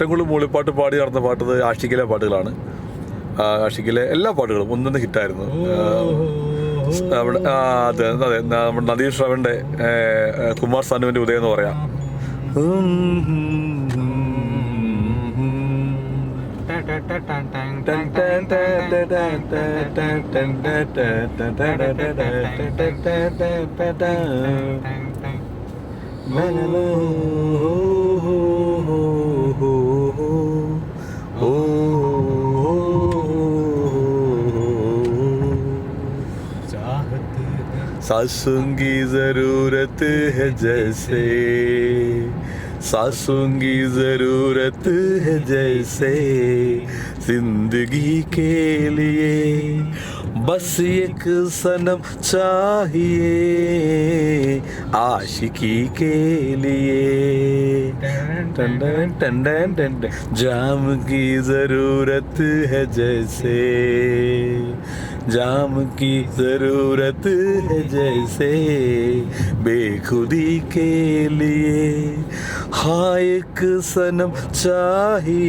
ഏറ്റവും കൂടുതൽ മൂളിപ്പാട്ട് പാടി നടന്ന പാട്ടത് ആഷിക്കിലെ പാട്ടുകളാണ് ആഷിക്കിലെ എല്ലാ പാട്ടുകളും ഒന്നൊന്ന് ഹിറ്റായിരുന്നു അവിടെ അതെ അതെ നമ്മുടെ നദീഷ് ശ്രവന്റെ കുമാർ സാനുവിന്റെ ഉദയം എന്ന് പറയാം सासों की ज़रूरत है जैसे सासों की ज़रूरत है जैसे ज़िंदगी के लिए बस एक सनम चाहिए आशिकी के लिए। टंडन टंडन टन। जाम की ज़रूरत है जैसे। जाम की ज़रूरत है जैसे बेखुदी के लिए। हाँ एक सनम चाहिए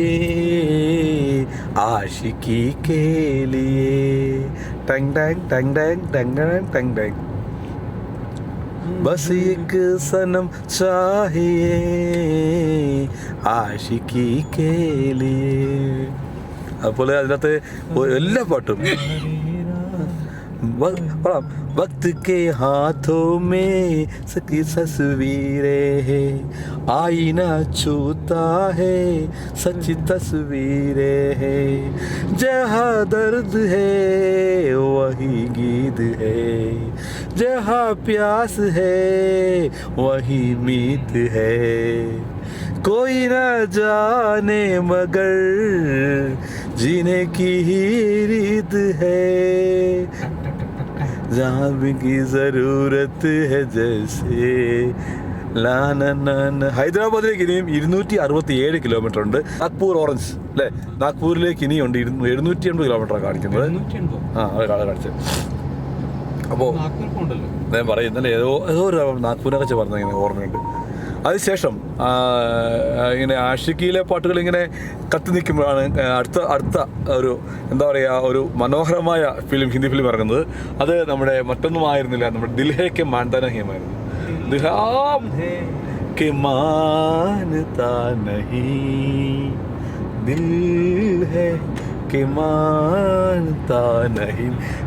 आशिकी के लिए। டங் டங் டங் டங் டங் டங் டங் ബസിക്ക് സനം ചാഹിയേ ആഷിക്കി കേലിയേ അപ്പോൾ അതിനകത്ത് എല്ലാ പാട്ടും. वक्त के हाथों में सकी तस्वीरें है। आईना छूता है सच्ची तस्वीरें है। जहाँ दर्द है, वही गीत है। जहाँ प्यास है, वही मीत है। कोई न जाने मगर जीने की ही रीत है। जहाँ भी की जरूरत है जैसे ലാനനന. ഹൈദരാബാദിലേക്ക് ഇനിയും ഇരുന്നൂറ്റി അറുപത്തി ഏഴ് കിലോമീറ്റർ ഉണ്ട് നാഗ്പൂർ ഓറഞ്ച് അല്ലേ നാഗ്പൂരിലേക്ക് ഇനിയുണ്ട് ഇരുന്നൂ- എഴുന്നൂറ്റി എൺപത് കിലോമീറ്ററാണ് കാണിക്കുന്നത് ആ അത് കാ- കാണിച്ചത് അപ്പോൾ ഞാൻ പറയുന്നല്ലേ ഏതോ ഏതോ ഒരു നാഗ്പൂരിനെ വെച്ച് പറഞ്ഞ ഇങ്ങനെ ഓർമ്മയുണ്ട് അതിനുശേഷം ഇങ്ങനെ ആഷിക്കിയിലെ പാട്ടുകൾ ഇങ്ങനെ കത്തി നിൽക്കുമ്പോഴാണ് അടുത്ത അടുത്ത ഒരു എന്താ പറയുക ഒരു മനോഹരമായ ഫിലിം ഹിന്ദി ഫിലിം ഇറങ്ങുന്നത്. അത് നമ്മുടെ മറ്റൊന്നും ആയിരുന്നില്ല നമ്മുടെ ദിൽഹേക്ക് കെ മാൻതാന ഹിയമായിരുന്നു. ദിൽ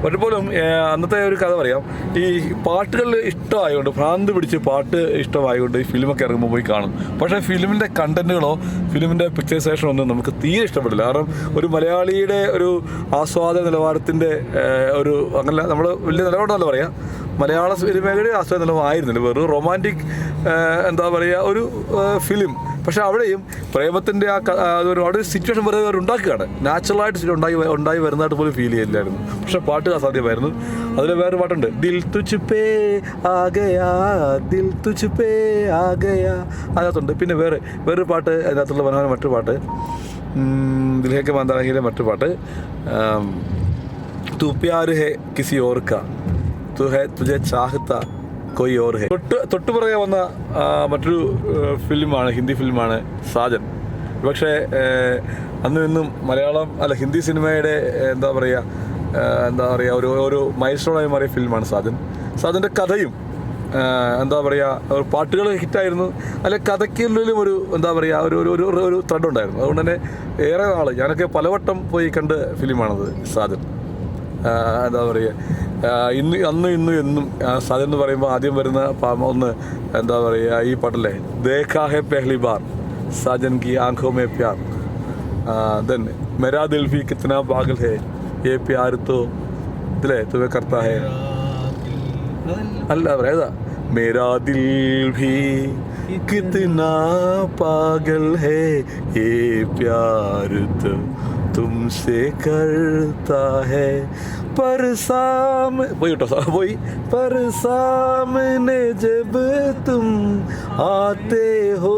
പലപ്പോഴും അന്നത്തെ ഒരു കഥ പറയാം. ഈ പാട്ടുകൾ ഇഷ്ടമായതുകൊണ്ട് ഭ്രാന്ത് പിടിച്ച് പാട്ട് ഇഷ്ടമായതുകൊണ്ട് ഈ ഫിലിമൊക്കെ ഇറങ്ങുമ്പോൾ പോയി കാണും. പക്ഷേ ഫിലിമിന്റെ കണ്ടന്റുകളോ ഫിലിമിന്റെ പിക്ചറൈസേഷനോ ഒന്നും നമുക്ക് തീരെ ഇഷ്ടപ്പെടില്ല. കാരണം ഒരു മലയാളിയുടെ ഒരു ആസ്വാദ നിലവാരത്തിന്റെ ഒരു അങ്ങനെ നമ്മൾ വലിയ നിലപാടല്ല പറയാം. മലയാള സിനിമയുടെ ആസ്വാദന നിലവാരമായിരുന്നില്ല വെറും റൊമാന്റിക് എന്താ പറയുക ഒരു ഫിലിം പക്ഷെ അവിടെയും പ്രേമത്തിന്റെ ആ ഒരുപാട് സിറ്റുവേഷൻ വെറുതെ അവർ ഉണ്ടാക്കുകയാണ്. നാച്ചുറലായിട്ട് ഉണ്ടായി ഉണ്ടായി വരുന്നതായിട്ട് പോലും ഫീൽ ചെയ്യില്ലായിരുന്നു. പക്ഷെ പാട്ട് അസാധ്യമായിരുന്നു. അതിൽ വേറെ പാട്ടുണ്ട്. ദിൽ തുച്ചുപ്പേ ആകയാ ദിൽ തുച്ചുപ്പേ ആകയാ അതിനകത്തുണ്ട്. പിന്നെ വേറെ വേറൊരു പാട്ട് അതിനകത്തുള്ള മനോഹരം മറ്റൊരു പാട്ട്. ദിൽഹേക്ക് മാന്താരഹിയിലെ മറ്റൊരു പാട്ട്. തുപ്യാർ ഹെ കിസി ഓർക്ക തുഹെ തുജെ ചാഹത്ത കൊയ് ഓർ ഹെ തൊട്ട് തൊട്ടുപുറകെ വന്ന മറ്റൊരു ഫിലിമാണ് ഹിന്ദി ഫിലിമാണ് സാജൻ. പക്ഷേ അന്നും ഇന്നും മലയാളം അല്ല ഹിന്ദി സിനിമയുടെ എന്താ പറയുക എന്താ പറയുക ഒരു ഒരു മൈൽ സ്റ്റോണായി മാറിയ ഫിലിമാണ് സാജൻ. സാജന്റെ കഥയും എന്താ പറയുക പാട്ടുകൾ ഹിറ്റായിരുന്നു. അല്ലെ കഥയ്ക്കുള്ളിലും ഒരു എന്താ പറയുക ഒരു ഒരു ഒരു ഒരു ത്രെഡ് ഉണ്ടായിരുന്നു. അതുകൊണ്ട് തന്നെ ഏറെ നാൾ ഞാനൊക്കെ പലവട്ടം പോയി കണ്ട് ഫിലിമാണത് സാജൻ. എന്താ പറയുക ആഹ് ഇന്ന് അന്ന് ഇന്നും എന്നും ആഹ് സാജൻ എന്ന് പറയുമ്പോൾ ആദ്യം വരുന്ന പാ- ഒന്ന് എന്താ പറയുക ഈ പാട്ടല്ലേ ദേഖാ ഹെ പെഹ്ലി ബാർ സാജൻ കി ആംഖോ മേ പ്യാർ ദെൻ മെരാ ദിൽ ഭി കിത്തന പാഗൽ ഹേ ये प्यार तो ഇതിലേ തുവേ കർത്താ ഹേ അല്ല പറയാ मेरा दिल भी कितना पागल है ये प्यार तो तुमसे करता है पर साम, वही उठो सा वही। पर सामने जब तुम आते हो,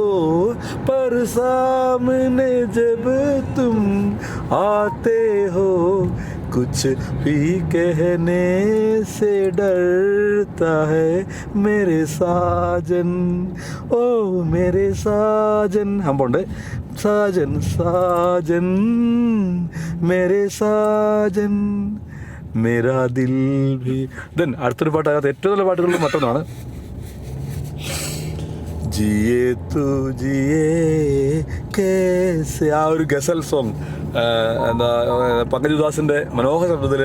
पर सामने जब तुम आते हो, कुछ भी कहने से डरता है मेरे साजन। ओ, मेरे साजन, हम बोल रहे साजन साजन, मेरे साजन। മേരാ ദെൻ അടുത്തൊരു പാട്ട് ഏറ്റവും നല്ല പാട്ടുകളിൽ മറ്റൊന്നാണ്. ജിയേ തു ജിയേ ആ ഒരു ഗസൽ സോങ്. എന്താ പങ്കജ് മനോഹര ശബ്ദത്തിൽ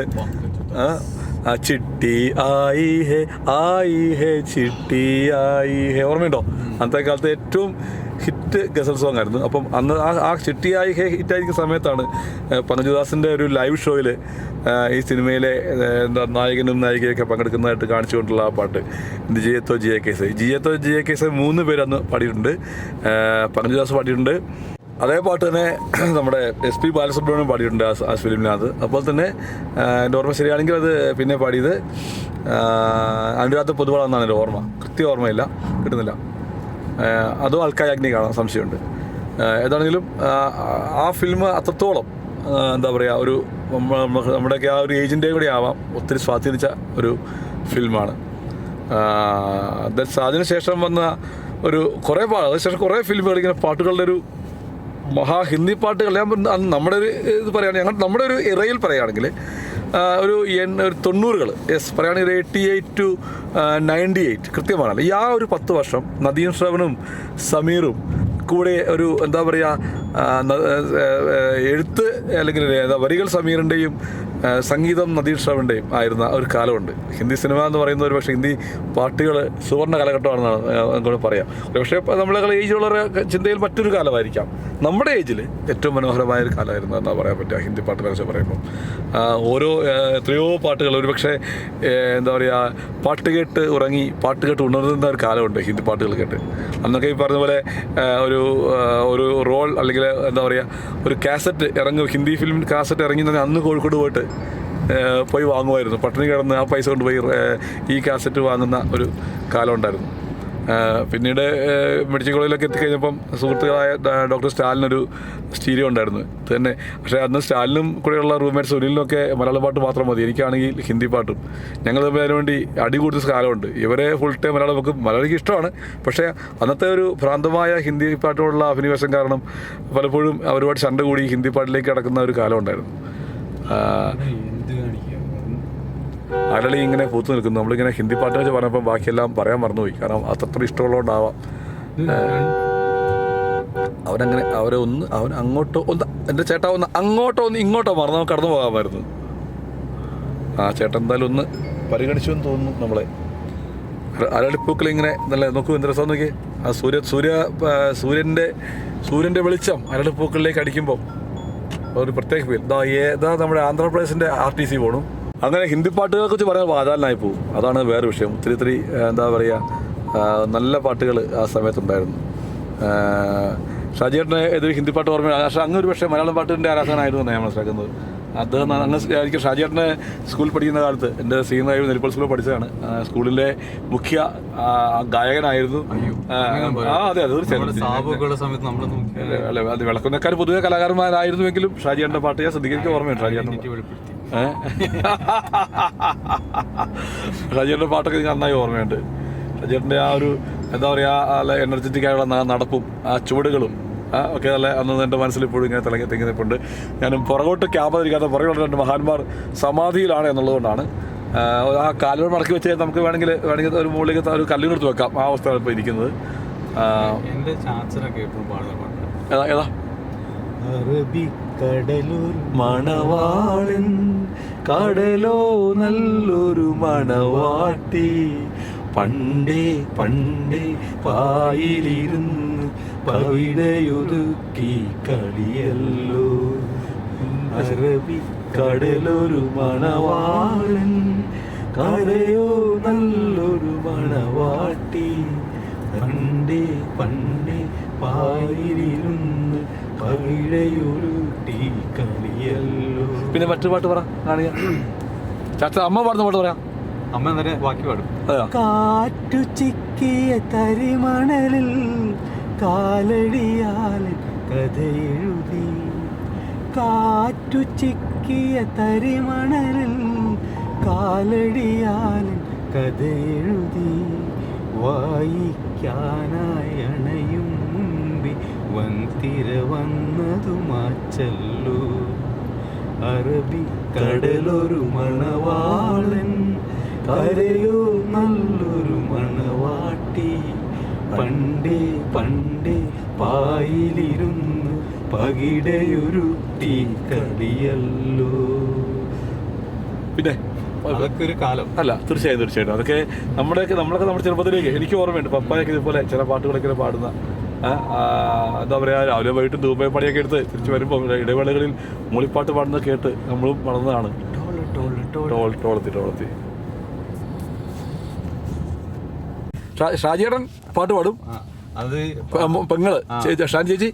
ആ, ചിട്ടി ആയി ഹേ ആയി ഹേ ചിട്ടി ആയി ഹേ. ഓർമ്മയുണ്ടോ? അന്നത്തെ കാലത്ത് ഏറ്റവും ഹിറ്റ് ഗസൽ സോങ് ആയിരുന്നു. അപ്പം അന്ന് ആ ആ ആയി ഹേ ഹിറ്റായിരിക്കുന്ന സമയത്താണ് പനജുദാസിന്റെ ഒരു ലൈവ് ഷോയിൽ ഈ സിനിമയിലെ എന്താ നായകനും നായികയൊക്കെ പങ്കെടുക്കുന്നതായിട്ട് കാണിച്ചുകൊണ്ടുള്ള ആ പാട്ട്. ജിയത്തോ ജിയ കേസ് ജിയത്തോ ജിയ കേസ് മൂന്ന് പേരന്ന് പാടിയിട്ടുണ്ട്. പനജുദാസ് പാടിയിട്ടുണ്ട്. അതേ പാട്ട് തന്നെ നമ്മുടെ എസ് പി ബാലസുബ്രഹ്മണ്യം പാടിയിട്ടുണ്ട് ആ ഫിലിമിനകത്ത്. അപ്പോൾ തന്നെ എന്റെ ഓർമ്മ ശരിയാണെങ്കിൽ അത് പിന്നെ പാടിയത് അനുരാധ പൊതുവാള എന്നാണ് എന്റെ ഓർമ്മ. കൃത്യ ഓർമ്മയില്ല കിട്ടുന്നില്ല. അതോ അഗ്നി കാണാൻ സംശയമുണ്ട്. ഏതാണെങ്കിലും ആ, ഫിലിം അത്രത്തോളം എന്താ പറയുക ഒരു നമ്മ- നമ്മ- നമ്മുടെയൊക്കെ ആ ഒരു ഏജന്റെ കൂടെ ആവാം ഒത്തിരി സ്വാധീനിച്ച ഒരു ഫിലിമാണ്. അതിനുശേഷം വന്ന ഒരു കുറേ പാ അതിനുശേഷം കുറേ ഫിലിമുകൾ ഇങ്ങനെ പാട്ടുകളുടെ ഒരു മഹാ ഹിന്ദി പാട്ടുകൾ ഞാൻ നമ്മുടെ ഒരു ഇത് പറയുകയാണെങ്കിൽ ഞങ്ങൾ നമ്മുടെ ഒരു ഇറയിൽ പറയുകയാണെങ്കിൽ ഒരു എൺ ഒരു തൊണ്ണൂറുകൾ യെസ് പറയുകയാണെങ്കിൽ ഒരു eighty eight to ninety eight കൃത്യമാണല്ലോ. ഈ ആ ഒരു പത്ത് വർഷം നദീം ശ്രവണും സമീറും കൂടെ ഒരു എന്താ പറയുക എഴുത്ത് അല്ലെങ്കിൽ വരികൾ സമീറിന്റെയും സംഗീതം ശ്രവണിന്റെയും ആയിരുന്ന ഒരു കാലമുണ്ട്. ഹിന്ദി സിനിമ എന്ന് പറയുന്ന ഒരു പക്ഷേ ഹിന്ദി പാട്ടുകൾ സുവർണ കാലഘട്ടമാണെന്നാണ് നമുക്ക് പറയാം. പക്ഷേ നമ്മളെ ഏജിലുള്ള ചിന്തയിൽ മറ്റൊരു കാലമായിരിക്കാം. നമ്മുടെ ഏജിൽ ഏറ്റവും മനോഹരമായ ഒരു കാലമായിരുന്നു എന്നാ പറയാൻ പറ്റുക ഹിന്ദി പാട്ടുകളെ കുറിച്ച് പറയുമ്പോൾ ഓരോ എത്രയോ പാട്ടുകൾ ഒരുപക്ഷെ പക്ഷേ എന്താ പറയുക പാട്ട് കേട്ട് ഉറങ്ങി പാട്ട് കേട്ട് ഉണർന്ന ഒരു കാലമുണ്ട് ഹിന്ദി പാട്ടുകൾ കേട്ട്. അന്നൊക്കെ ഈ പറഞ്ഞ പോലെ ഒരു ഒരു റോൾ അല്ലെങ്കിൽ എന്താ പറയുക ഒരു കാസറ്റ് ഇറങ്ങും ഹിന്ദി ഫിലിം കാസറ്റ് ഇറങ്ങി തന്നെ അന്ന് കോഴിക്കോട് പോയിട്ട് പോയി വാങ്ങുമായിരുന്നു. പട്ടിണി കിടന്ന് ആ പൈസ കൊണ്ട് പോയി ഈ കാസറ്റ് വാങ്ങുന്ന ഒരു കാലം ഉണ്ടായിരുന്നു. പിന്നീട് മെഡിക്കൽ കോളേജിലൊക്കെ എത്തിക്കഴിഞ്ഞപ്പം സുഹൃത്തുക്കളായ ഡോക്ടർ സ്റ്റാലിനൊരു സ്റ്റീരിയോ ഉണ്ടായിരുന്നു. തന്നെ. പക്ഷേ അന്ന് സ്റ്റാലിനും കൂടെയുള്ള റൂംമേറ്റ് സുനിലിനൊക്കെ മലയാള പാട്ട് മാത്രം മതി. എനിക്കാണെങ്കിൽ ഹിന്ദി പാട്ടും. ഞങ്ങൾ തമ്മിൽ അതിനുവേണ്ടി അടി കൂടുതൽ കാലമുണ്ട്. ഇവരെ ഫുൾ ടൈം മലയാളം നമുക്ക് മലയാളിക്ക് ഇഷ്ടമാണ്. പക്ഷേ അന്നത്തെ ഒരു ഭ്രാന്തമായ ഹിന്ദി പാട്ടോടുള്ള അഭിനിവേശം കാരണം പലപ്പോഴും അവരുമായിട്ട് ചണ്ട കൂടി ഹിന്ദി പാട്ടിലേക്ക് കിടക്കുന്ന ഒരു കാലം ഉണ്ടായിരുന്നു. അരളി ഇങ്ങനെ പൂത്തു നിൽക്കുന്നു. നമ്മളിങ്ങനെ ഹിന്ദി പാട്ട് വെച്ച് പറഞ്ഞപ്പോൾ ബാക്കിയെല്ലാം പറയാൻ മറന്നുപോയി. കാരണം അത്ര ഇഷ്ടമുള്ളതുകൊണ്ടാവാം. അവനങ്ങനെ അവരെ ഒന്ന് അവൻ അങ്ങോട്ടോ ഒന്ന് എന്റെ ചേട്ടാ ഒന്ന് അങ്ങോട്ടോ ഒന്ന് ഇങ്ങോട്ടോ മറന്നു കടന്നു പോകാമായിരുന്നു. ആ ചേട്ടൻ എന്തായാലും ഒന്ന് പരിഗണിച്ചു എന്ന് തോന്നുന്നു നമ്മളെ. അര- അരളിപ്പൂക്കൾ ഇങ്ങനെ നല്ല നോക്കൂ എന്ത് രസം നോക്കി ആ സൂര്യ സൂര്യ സൂര്യന്റെ സൂര്യന്റെ വെളിച്ചം അരളിപ്പൂക്കളിലേക്ക് അടിക്കുമ്പോൾ ഒരു പ്രത്യേക ഫീൽ ഇതാ ഏതാ നമ്മുടെ ആന്ധ്രാപ്രദേശിന്റെ ആർ ടി സി പോണു. അങ്ങനെ ഹിന്ദി പാട്ടുകളെ കുറിച്ച് പറയാൻ വാചാലനായി പോകും അതാണ് വേറെ വിഷയം. ഒത്തിരി ഒത്തിരി എന്താ പറയുക നല്ല പാട്ടുകൾ ആ സമയത്തുണ്ടായിരുന്നു. ഷാജിയേട്ടനെ ഏതൊരു ഹിന്ദി പാട്ട് ഓർമ്മ പക്ഷേ അങ്ങ് ഒരു പക്ഷേ മലയാളം പാട്ടിന്റെ ആരാധകനായിരുന്നു എന്നാണ് ഞാൻ മനസ്സിലാക്കുന്നത്. ന- അങ്ങ് എനിക്ക് ഷാജിയേട്ടനെ സ്കൂളിൽ പഠിക്കുന്ന കാലത്ത്. എന്റെ സീനിയറായി നെൽപ്പൽ സ്കൂളിൽ പഠിച്ചതാണ്. സ്കൂളിലെ മുഖ്യ ഗായകനായിരുന്നു. ആ, അതെ അതെ അല്ല അത് വിളക്കുന്നക്കാർ പൊതുവെ കലാകാരന്മാരായിരുന്നുവെങ്കിലും ഷാജിയേട്ടന്റെ പാട്ട് ഞാൻ ശ്രദ്ധിക്കാൻ ഓർമ്മയുണ്ട് ഷാജിയേട്ടൻ ഷാജിയേട്ടന്റെ പാട്ടൊക്കെ എനിക്ക് നന്നായി ഓർമ്മയുണ്ട്. ഷാജിയേട്ടന്റെ ആ ഒരു എന്താ പറയുക നല്ല എനർജറ്റിക് ആയുള്ള നടപ്പും ആ ചുവടുകളും ഒക്കെ നല്ല അന്ന് എന്റെ മനസ്സിൽ ഇപ്പോഴും ഇങ്ങനെ തിളങ്ങി തിങ്ങി നിൽപ്പുണ്ട് ഞാനും പുറകോട്ട് ക്യാമ്പതിരിക്കാത്ത പുറകോട്ട് രണ്ട് മഹാന്മാർ സമാധിയിലാണ് എന്നുള്ളതുകൊണ്ടാണ്. ആ, കാലുകൾ മടക്കി വെച്ച് നമുക്ക് വേണമെങ്കിൽ വേണമെങ്കിൽ ഒരു മുകളിലേക്ക് ഒരു കല്ലിനെടുത്ത് വെക്കാം. ആ അവസ്ഥയാണ് ഇപ്പോൾ ഇരിക്കുന്നത്. ആ, എന്റെ ചാച്ചനൊക്കെ എപ്പോഴും പാടുന്ന പാട്ട് ഏതാ ഏതാ? അറബിക്കടലൂർ മണവാളൻ കടലോ നല്ലൊരു മണവാട്ടി. പണ്ടേ പണ്ടേ പായിലിരുന്ന് പവിടയൊതുക്കി കളിയല്ലോ. അറബിക്കടലൊരു മണവാളൻ കരയോ നല്ലൊരു മണവാട്ടി. പണ്ടേ പണ്ടേ പായിലിരുന്ന് പവിടയൊരുട്ടി കളിയല്ലോ. പിന്നെ മറ്റു പാട്ട് പറ കാണിക ചാച്ച അമ്മ പാടുന്ന പാട്ട് പറയാം. അമ്മ എന്നെ ബാക്കി പാടും. കാറ്റു ചിക്കിയ തരിമണലിൽ കാലടിയാലൻ കഥയെഴുതി. കാറ്റു ചിക്കിയ തരിമണലിൽ കാലടിയാലൻ കഥയെഴുതി. വായിക്കാനായണയും മുമ്പി വന്തിര വന്നതു മാച്ചല്ലു. അറബി കടലൊരു മണവാളൻ കരയോ നല്ലൊരു മണവാട്ടി പണ്ടേ പണ്ടേ പായിലിരുന്ന് പകിടയൊരുട്ടി കളിയല്ലോ പിന്നെ അതൊക്കെ ഒരു കാലം. അല്ല തീർച്ചയായും തീർച്ചയായിട്ടും. അതൊക്കെ നമ്മുടെയൊക്കെ നമ്മളൊക്കെ നമ്മുടെ ചെറുപ്പത്തിലേക്ക് എനിക്ക് ഓർമ്മയുണ്ട്. പപ്പായൊക്കെ ഇതുപോലെ ചില പാട്ടുകളൊക്കെ പാടുന്ന എന്താ പറയുക രാവിലെ വൈകിട്ട് ധൂമേ പണിയൊക്കെ എടുത്ത് തിരിച്ചു വരുമ്പോൾ ഇടവേളകളിൽ മൂളിപ്പാട്ട് പാടുന്ന കേട്ട് നമ്മളും വളർന്നതാണ്. ഷാജിയേടൻ പാട്ട് പാടും. അത് പെങ്ങൾ. ചേച്ചി ഷാൻ ചേച്ചി?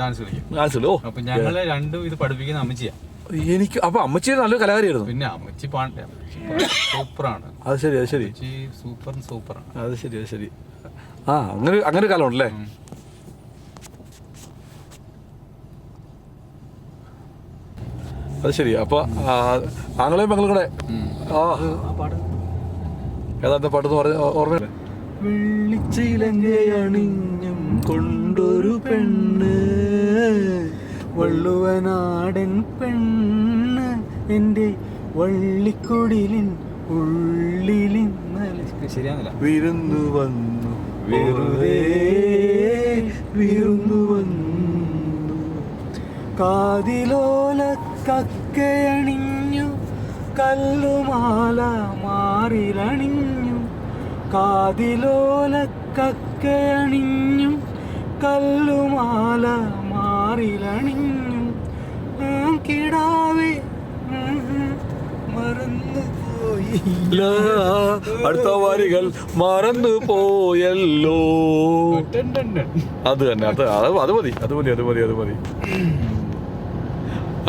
ഡാൻസ് കളിക്കും. ഡാൻസിലോ? അപ്പൊ ഞങ്ങളെ രണ്ടും ഇത് പഠിപ്പിക്കുന്ന അമ്മച്ചിയാ. എനിക്ക് അപ്പൊ അമ്മച്ചി നല്ലൊരു കലാകാരിയായിരുന്നു. പിന്നെ അമ്മച്ചി പാടില്ല സൂപ്പറാണ്. അത് ശരി അത് ശരി. സൂപ്പർ സൂപ്പറാണ്. അത് ശരി അത് ശരി. ആ അങ്ങനെ അങ്ങനെ കാലമുണ്ടല്ലേ? അത് ശരി അപ്പൊ ആങ്ങളെയും പെങ്ങളും കൂടെ. ആ ഏതാണ്ട് പാട്ടെന്ന് പറഞ്ഞ ഓർമ്മ വെള്ളിച്ചിലങ്കയണിഞ്ഞും കൊണ്ടൊരു പെണ്ണ്. വള്ളുവനാടൻ പെണ്ണ് എന്റെ വള്ളിക്കുടിലിൻ ഉള്ളിലിൻ ശരിയാണല്ല വിരുന്നു വന്നു. വെറുതെ വിരുന്നു വന്നു. കാതിലോല കക്കയണിഞ്ഞു കല്ലുമാല മാറിലണിഞ്ഞു കാതിലോല കക്കയണിഞ്ഞു കല്ലുമാല മാറിലണിഞ്ഞും. കിടാവേ. അടുത്ത വാരികൾ മറന്നു പോയല്ലോ. അത് തന്നെ അത് അത് മതി അത് മതി അത് മതി അത് മതി.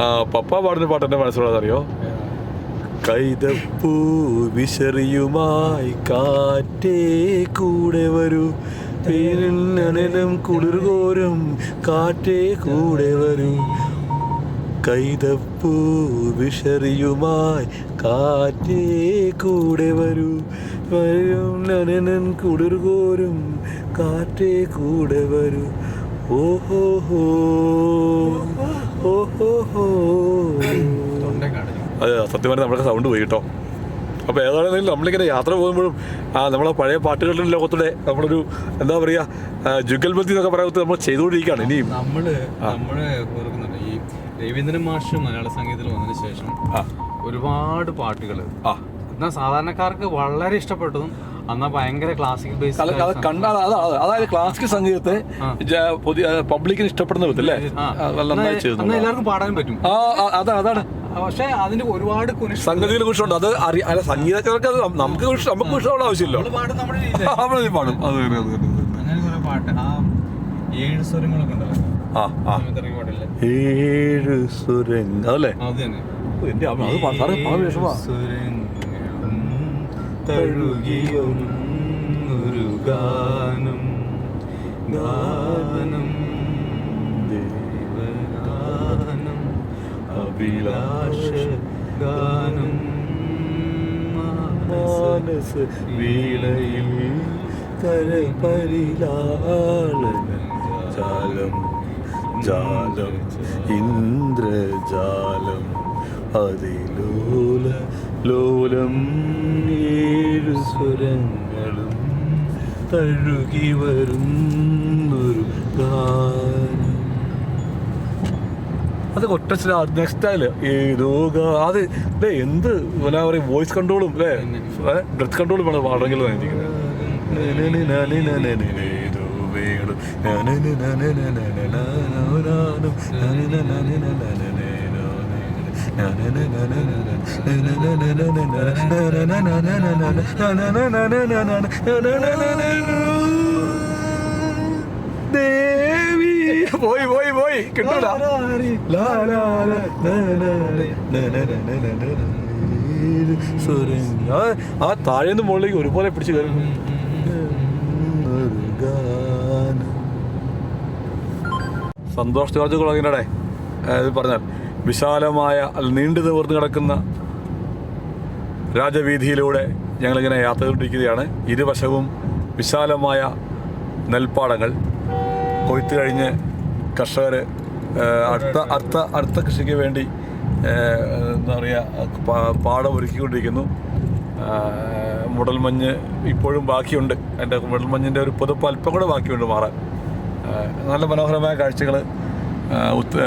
ആ പപ്പ പാടുന്ന പാട്ട് എന്റെ മനസ്സിലുള്ളത് കൈതപ്പൂ വിശറിയുമായി കാറ്റേ കൂടെ വരൂ. പേരിനും കുളിർകോരും കാറ്റേ കൂടെ വരൂ. കൈതപ്പൂ വിഷറിയുമായി കാറ്റേ കൂടെ വരൂ. വരും നനനൻ കുളിർകോരും കാറ്റേ കൂടെ വരൂ. ഓഹോ ഹോ ഓഹോ ഹോ അതെ സത്യം പറഞ്ഞാൽ നമ്മുടെ സൗണ്ട് പോയി കേട്ടോ. അപ്പോൾ ഏതാണെങ്കിലും നമ്മളിങ്ങനെ യാത്ര പോകുമ്പോഴും നമ്മളെ പഴയ പാട്ടുകളുടെ ലോകത്തൂടെ നമ്മളൊരു എന്താ പറയുക ജുഗൽബന്തി എന്നൊക്കെ പറയാത്ത നമ്മൾ ചെയ്തുകൊണ്ടിരിക്കുകയാണ് ഇനിയും. നമ്മൾ നമ്മൾ ഈ രവീന്ദ്രൻ മാഷ് മലയാള സംഗീതത്തിൽ വന്നതിന് ശേഷം ഒരുപാട് പാട്ടുകൾ ആ. എന്നാൽ സാധാരണക്കാർക്ക് വളരെ ഇഷ്ടപ്പെട്ടതും എന്നാൽ ഭയങ്കര ക്ലാസിക്കൽ ബേസ് കണ്ടാൽ അതായത് ക്ലാസിക്കൽ സംഗീതത്തെ പുതിയ പബ്ലിക്കിന് ഇഷ്ടപ്പെടുന്ന വിധം അല്ലേ ആ, നല്ല നന്നായി ചെയ്തു എന്നാൽ എല്ലാവർക്കും പാടാൻ പറ്റും. അതാണ്. പക്ഷെ അതിന് ഒരുപാട് സംഗതിയിൽ കുഷമുണ്ട് അത് അല്ല സംഗീതക്കാർക്ക് നമുക്ക് നമുക്ക് കുഷമുള്ള ആവശ്യമില്ല നമ്മളീ പാടും അത് തന്നെ ഏഴ് സ്വരങ്ങളൊക്കെ ഉണ്ടല്ലോ. ഏഴ് സ്വരങ്ങൾ അതല്ലേ എന്റെ അത് ഗാനം ഗാനം ഗാനം മാനസ വീളയിൽ കരപരിലാളന ജാലം ജാലം ഇന്ദ്രജാലം അതിലോല ലോലം ഏഴു സ്വരങ്ങളും തഴുകി വരുന്നൊരു ഗാനം. അത് ഒറ്റ നെക്സ്റ്റ് സ്റ്റൈൽ ഏതോ ഗാ- അത് അല്ലേ എന്ത് എന്താ പറയുക വോയിസ് കൺട്രോളും അല്ലേ? ഡ്രസ് കൺട്രോളും വേണം പാടെങ്കിൽ ദേവി പോയി പോയി പോയി. കിട്ടൂല ആ താഴേന്ന് മുകളിലേക്ക് ഒരുപോലെ പിടിച്ചു കയറുന്നു സന്തോഷ് ജോർജ് അത് പറഞ്ഞാൽ വിശാലമായ അല്ല നീണ്ടു നിവർന്ന് കിടക്കുന്ന രാജവീതിയിലൂടെ ഞങ്ങളിങ്ങനെ യാത്ര കൊണ്ടിരിക്കുകയാണ് ഇരുവശവും വിശാലമായ നെൽപ്പാടങ്ങൾ കൊയ്ത്ത് കഴിഞ്ഞ് കർഷകർ അടുത്ത അടുത്ത അടുത്ത കൃഷിക്ക് വേണ്ടി എന്താ പറയുക പാടം ഒരുക്കിക്കൊണ്ടിരിക്കുന്നു. മുടൽമഞ്ഞ് ഇപ്പോഴും ബാക്കിയുണ്ട്. എന്റെ മുടൽമഞ്ഞിന്റെ ഒരു പുതുപ്പ് അല്പം കൂടെ ബാക്കിയുണ്ട് മാറാൻ. നല്ല മനോഹരമായ കാഴ്ചകൾ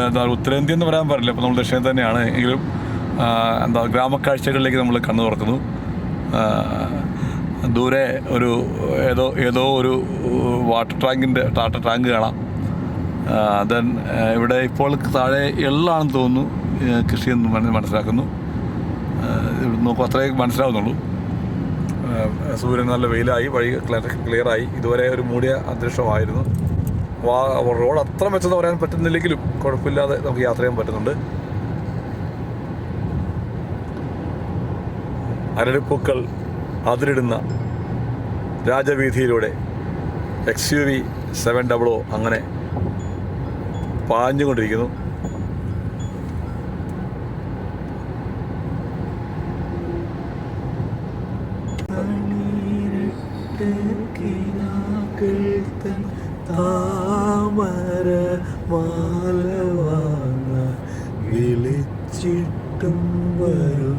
എന്താ ഉത്തരേന്ത്യ എന്ന് പറയാൻ പറ്റില്ല. ഇപ്പോൾ നമ്മൾ ദക്ഷിണ തന്നെയാണ്. എങ്കിലും എന്താ ഗ്രാമക്കാഴ്ചകളിലേക്ക് നമ്മൾ കണ്ണു തുറക്കുന്നു. ദൂരെ ഒരു ഏതോ ഏതോ ഒരു വാട്ടർ ടാങ്കിന്റെ ടാറ്റ ടാങ്ക് കാണാം. ദെൻ ഇവിടെ ഇപ്പോൾ താഴെ എള്ളാണെന്ന് തോന്നുന്നു കൃഷിയെന്ന് മന- മനസ്സിലാക്കുന്നു. നോക്കും അത്രേ മനസ്സിലാവുന്നുള്ളൂ. സൂര്യൻ നല്ല വെയിലായി വഴി ക്ലിയറായി. ഇതുവരെ ഒരു മൂടിയ അന്തരീക്ഷമായിരുന്നു വാ റോഡ് അത്ര മെച്ചെന്ന് പറയാൻ പറ്റുന്നില്ലെങ്കിലും കുഴപ്പമില്ലാതെ നമുക്ക് യാത്ര ചെയ്യാൻ പറ്റുന്നുണ്ട്. അരളിപ്പൂക്കൾ അതിരിടുന്ന രാജവീതിയിലൂടെ X U V seven double O അങ്ങനെ പാഞ്ഞുകൊണ്ടിരിക്കുന്നു. താമര മാലവാങ്ങ വിളിച്ചിട്ടും വരുന്നില്ല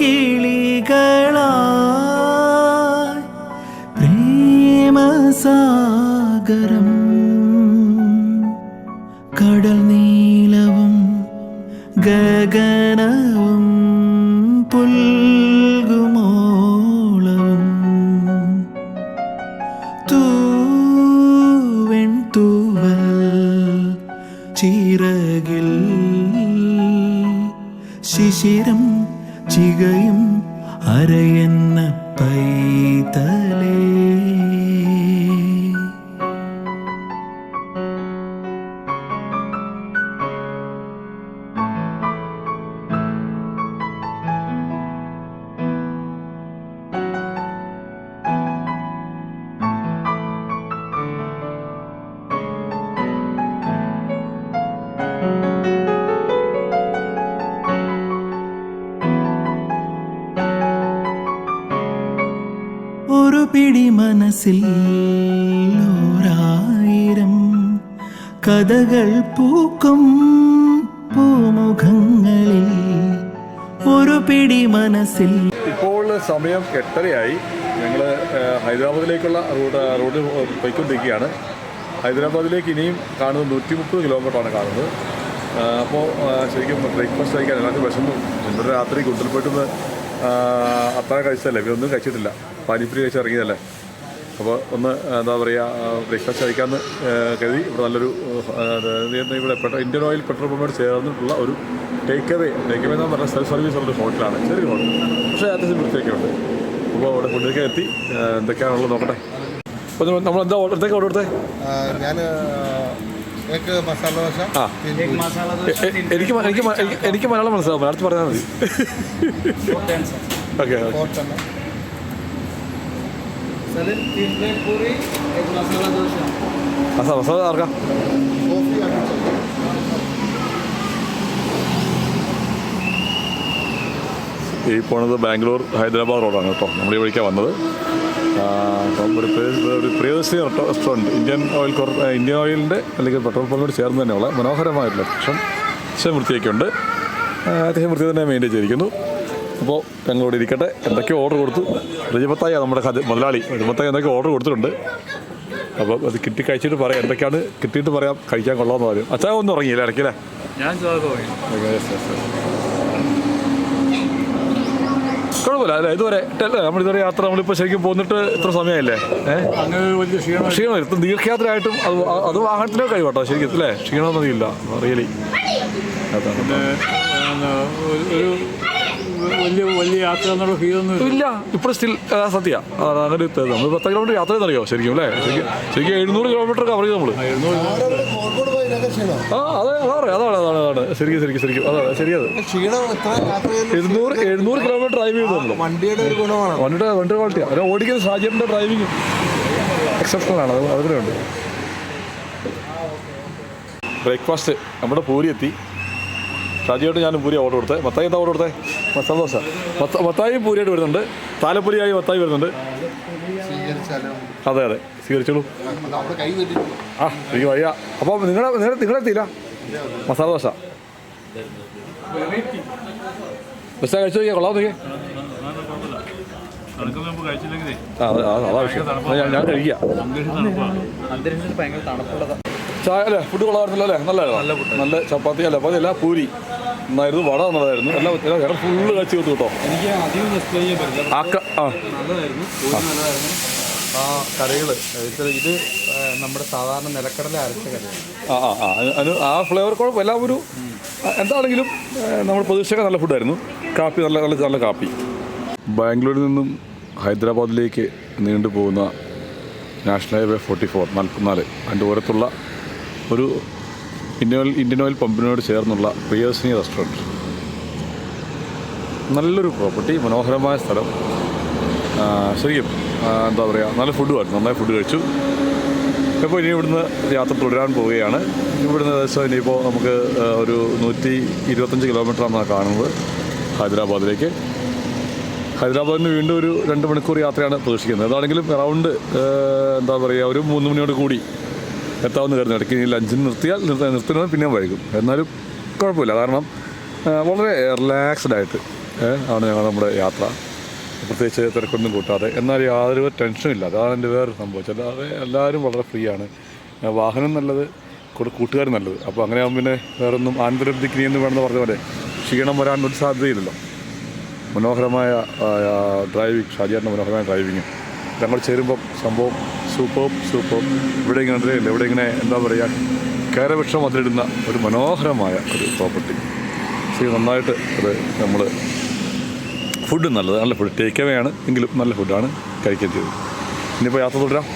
മൗനരാഗ മനസ്സിൽ ഓരായിരം കഥകൾ പൂക്കും പൂമുഖങ്ങളിൽ ഒരു പിടി മനസ്സിൽ. ഇപ്പോൾ സമയം എട്ടരയായി. ഞങ്ങൾ ഹൈദരാബാദിലേക്കുള്ള റോഡ് പോയിക്കൊണ്ടിരിക്കുകയാണ്. ഹൈദരാബാദിലേക്ക് ഇനിയും കാണുന്നത് നൂറ്റി മുപ്പത് കിലോമീറ്ററാണ് കാണുന്നത്. അപ്പോൾ ശരിക്കും ബ്രേക്ക്ഫാസ്റ്റ് കഴിക്കാൻ എല്ലാവർക്കും വിശന്നു ഇന്നലെ രാത്രി ഗുണ്ടൽപേട്ടിൽ നിന്ന് അത്ര കഴിച്ചതല്ലേ? ഇവരൊന്നും കഴിച്ചിട്ടില്ല. പാനിപ്പൂരി കഴിച്ച് ഇറങ്ങിയതല്ലേ? അപ്പോൾ ഒന്ന് എന്താ പറയുക ബ്രേക്ക്ഫാസ്റ്റ് കഴിക്കാമെന്ന് കരുതി. ഇവിടെ നല്ലൊരു ഇവിടെ പെട്രോൾ ഇന്ത്യൻ ഓയിൽ പെട്രോൾ പമ്പിനോട് ചേർന്നിട്ടുള്ള ഒരു ടേക്ക് അവേ ടേക്ക് അവേ എന്ന് പറഞ്ഞാൽ സെൽഫ് സർവീസ് ഉള്ളൊരു ഹോട്ടലാണ്. ചെറിയ ഹോട്ടൽ. പക്ഷേ അത്യാവശ്യം വൃത്തിയൊക്കെയുണ്ട് അപ്പോൾ അവിടെ ഫുഡൊക്കെ എത്തി എന്തൊക്കെയാണുള്ളത് നോക്കട്ടെ. അപ്പോൾ നമ്മൾ എന്താ ഓർഡർ എടുത്തേക്ക് ഓർഡർ എടുത്തേ ഞാൻ എനിക്ക് എനിക്ക് എനിക്ക് മലയാളം മനസ്സിലാവും അടുത്ത് പറഞ്ഞാൽ മതി. ഓക്കെ ഓക്കെ সালাদ তিন প্লেট পুরি এক মশলা দোসা আচ্ছা ഈ പോണത് ബാംഗ്ലൂർ ഹൈദരാബാദ് റോഡാണ് കേട്ടോ. നമ്മൾ ഈ വഴിക്കാണ് വന്നത് ഒരു പ്രിയദർശി റെസ്റ്റോറന്റ്. ഇന്ത്യൻ ഓയിൽ കോർ ഇന്ത്യൻ ഓയിലിന്റെ അല്ലെങ്കിൽ പെട്രോൾ പമ്പിനോട് ചേർന്ന് തന്നെയുള്ള മനോഹരമായിട്ടുള്ള പക്ഷം അത്യാവശ്യം വൃത്തിയൊക്കെ ഉണ്ട് അത്യാവശ്യം വൃത്തി തന്നെ മെയിന്റെയിൻ ചെയ്തിരിക്കുന്നു. അപ്പോൾ ഞങ്ങളോട് ഇരിക്കട്ടെ. എന്തൊക്കെയോ ഓർഡർ കൊടുത്തു. രജപത്തായ നമ്മുടെ മുതലാളി രജപത്തായ എന്തൊക്കെ ഓർഡർ കൊടുത്തിട്ടുണ്ട്. അപ്പോൾ അത് കിട്ടി കഴിച്ചിട്ട് പറയാം. എന്തൊക്കെയാണ് കിട്ടിയിട്ട് പറയാം. കഴിക്കാൻ കൊള്ളാമെന്ന് പറയും. അച്ഛാ ഒന്നും ഉറങ്ങിയില്ല ഇടയ്ക്കല്ലേ ഞാൻ. കുഴപ്പമില്ല. അല്ല ഇതുവരെ ഇതുവരെ യാത്ര നമ്മളിപ്പോൾ ശരിക്കും പോന്നിട്ട് ഇത്ര സമയമല്ലേ? ഏഹ് ക്ഷീണം ഇപ്പം ദീർഘയാത്രയായിട്ടും അത് അത് വാഹനത്തിനോ കഴിവട്ടോ ശരിക്കും അല്ലേ? ക്ഷീണമൊന്നും ഇല്ല. റിയലി അതാണ് ഒരു വലിയ വലിയ യാത്ര എന്നുള്ള ഫീൽ ഒന്നും ഇല്ല. ഇപ്പോഴും സ്റ്റിൽ സത്യ. അങ്ങനെ നമ്മൾ പത്ത് കിലോമീറ്റർ യാത്ര ചെയ്തറിയോ ശരിക്കും അല്ലേ? ശരിക്കും എഴുന്നൂറ് കിലോമീറ്റർ കവർ ചെയ്ത് നമ്മൾ ആ അതെ അതാണ് അതാണ് അതാണ് അതാണ്. ശരിക്കും ശരിക്കും ശരിക്കും. അതാണ് ശരിയത്. എഴുന്നൂറ് എഴുന്നൂറ് കിലോമീറ്റർ ഡ്രൈവ് ചെയ്തു നമ്മൾ വണ്ടിയുടെ ഒരു ഗുണമാണ്. വണ്ടിയുടെ വണ്ടിയുടെ ക്വാളിറ്റിയാണ് അതിനെ ഓടിക്കുന്ന സാഹചര്യത്തിന്റെ ഡ്രൈവിംഗ് എക്സെപ്ഷണൽ ആണ്. അത് അതിനെ ഉണ്ട്. ബ്രേക്ക്ഫാസ്റ്റ് നമ്മുടെ പൂരി എത്തി. ഷാജിയായിട്ട് ഞാൻ പൂരി ഓർഡർ കൊടുത്തത് മത്തായി എന്താ ഓർഡർ കൊടുത്തത് മസാല ദോശ മത്ത മത്തായി പൂരിയായിട്ട് വരുന്നുണ്ട്. താലപ്പൊലിയായി മത്തായി വരുന്നുണ്ട്. അതെ അതെ. സ്വീകരിച്ചോളൂ. ആ എനിക്ക് വയ്യ. അപ്പോൾ നിങ്ങളെ നിങ്ങളെ നിങ്ങളെത്തിയില്ല മസാല ദോശ ദോശ കഴിച്ചു നോക്കിയാൽ കൊള്ളാം നോക്കിയേ. ആ ആ, വിഷയം. ഞാൻ- ഞാൻ കഴിക്കുക. ചായ അല്ലേ ഫുഡ് കൊള്ളാമായിരുന്നല്ലോ അല്ലേ? നല്ലതായിരുന്നു. നല്ല ചപ്പാത്തി അല്ല? അപ്പോൾ അതല്ല പൂരി. നന്നായിരുന്നു. വട നല്ലതായിരുന്നു എല്ലാം ഇടം ഫുള്ള് കഴിച്ച് കൊടുത്തു കേട്ടോ. എനിക്ക് അധികം ജസ്റ്റ് ചെയ്യാൻ പറ്റില്ല. ആക്ക ആ. നല്ലതായിരുന്നു. നല്ലതായിരുന്നു. ആ കറികൾ ഇത് നമ്മുടെ സാധാരണ നിലക്കടല അരച്ച കറി. ആ ആ ആ. ആ ഫ്ലേവർ കുഴപ്പം എല്ലാം ഒരു എന്താണെങ്കിലും നമ്മൾ പ്രതീക്ഷയൊക്കെ നല്ല ഫുഡായിരുന്നു കാപ്പി നല്ല നല്ല നല്ല കാപ്പി. ബാംഗ്ലൂരിൽ നിന്നും ഹൈദരാബാദിലേക്ക് നീണ്ടു പോകുന്ന നാഷണൽ ഹൈവേ ഫോർട്ടി ഫോർ നാൽപ്പത്തിനാല്. അതിന്റെ ഓരത്തുള്ള ഒരു ഇന്ത്യൻ ഓയിൽ ഇന്ത്യൻ ഓയിൽ പമ്പിനോട് ചേർന്നുള്ള പ്രിയദർശിനി റെസ്റ്റോറന്റ് നല്ലൊരു പ്രോപ്പർട്ടി മനോഹരമായ സ്ഥലം. ശരിക്കും എന്താ പറയുക നല്ല ഫുഡുമായിരുന്നു നന്നായി ഫുഡ് കഴിച്ചു. ഇപ്പോൾ ഇനി ഇവിടുന്ന് യാത്ര തുടരാൻ പോവുകയാണ്. ഇവിടുന്ന് ഏകദേശം ഇനിയിപ്പോൾ നമുക്ക് ഒരു നൂറ്റി ഇരുപത്തഞ്ച് കിലോമീറ്ററാണ് കാണുന്നത് ഹൈദരാബാദിലേക്ക്. ഹൈദരാബാദിന് വീണ്ടും ഒരു രണ്ട് മണിക്കൂർ യാത്രയാണ് പ്രതീക്ഷിക്കുന്നത്. അതാണെങ്കിലും അറൗണ്ട് എന്താ പറയുക ഒരു മൂന്ന് മണിയോട് കൂടി എത്താവുന്ന കരുതുന്നു ഇടയ്ക്ക് ഈ ലഞ്ചിന് നിർത്തിയാൽ നിർത്ത നിർത്തുന്നത് പിന്നെ വൈകും. എന്നാലും കുഴപ്പമില്ല. കാരണം വളരെ റിലാക്സ്ഡ് ആയിട്ട് ആണ് ഞങ്ങൾ നമ്മുടെ യാത്ര. പ്രത്യേകിച്ച് തിരക്കൊന്നും കൂട്ടാതെ. എന്നാൽ യാതൊരു ടെൻഷനും ഇല്ല. അതാണ് എന്റെ വേറൊരു സംഭവിച്ചത് അല്ലാതെ എല്ലാവരും വളരെ ഫ്രീ ആണ്. വാഹനം നല്ലത് കൂടെ കൂട്ടുകാർ നല്ലത്. അപ്പോൾ അങ്ങനെ ആകുമ്പോൾ പിന്നെ വേറൊന്നും ആനന്ദരബ്ദിക്കിനി എന്ന് വേണമെന്ന് പറഞ്ഞ പോലെ ക്ഷീണം വരാൻ സാധ്യതയില്ലല്ലോ. മനോഹരമായ ഡ്രൈവിംഗ് ഷാജിയാറിന്റെ മനോഹരമായ ഡ്രൈവിങ്ങും ഞങ്ങൾ ചേരുമ്പം സംഭവം സൂപ്പർ സൂപ്പർ. ഇവിടെ ഇങ്ങനെ അറിയില്ല ഇവിടെ ഇങ്ങനെ എന്താ പറയുക കയറവൃക്ഷം അതിലിടുന്ന ഒരു മനോഹരമായ ഒരു പ്രോപ്പർട്ടി ശരി നന്നായിട്ട് അത് നമ്മൾ ഫുഡ് നല്ലത്. നല്ല ഫുഡ് ടേക്ക് അവേ ആണ്. എങ്കിലും നല്ല ഫുഡാണ് കഴിക്കാൻ ചെയ്തത് ഇനിയിപ്പോൾ യാത്ര തുടരാം.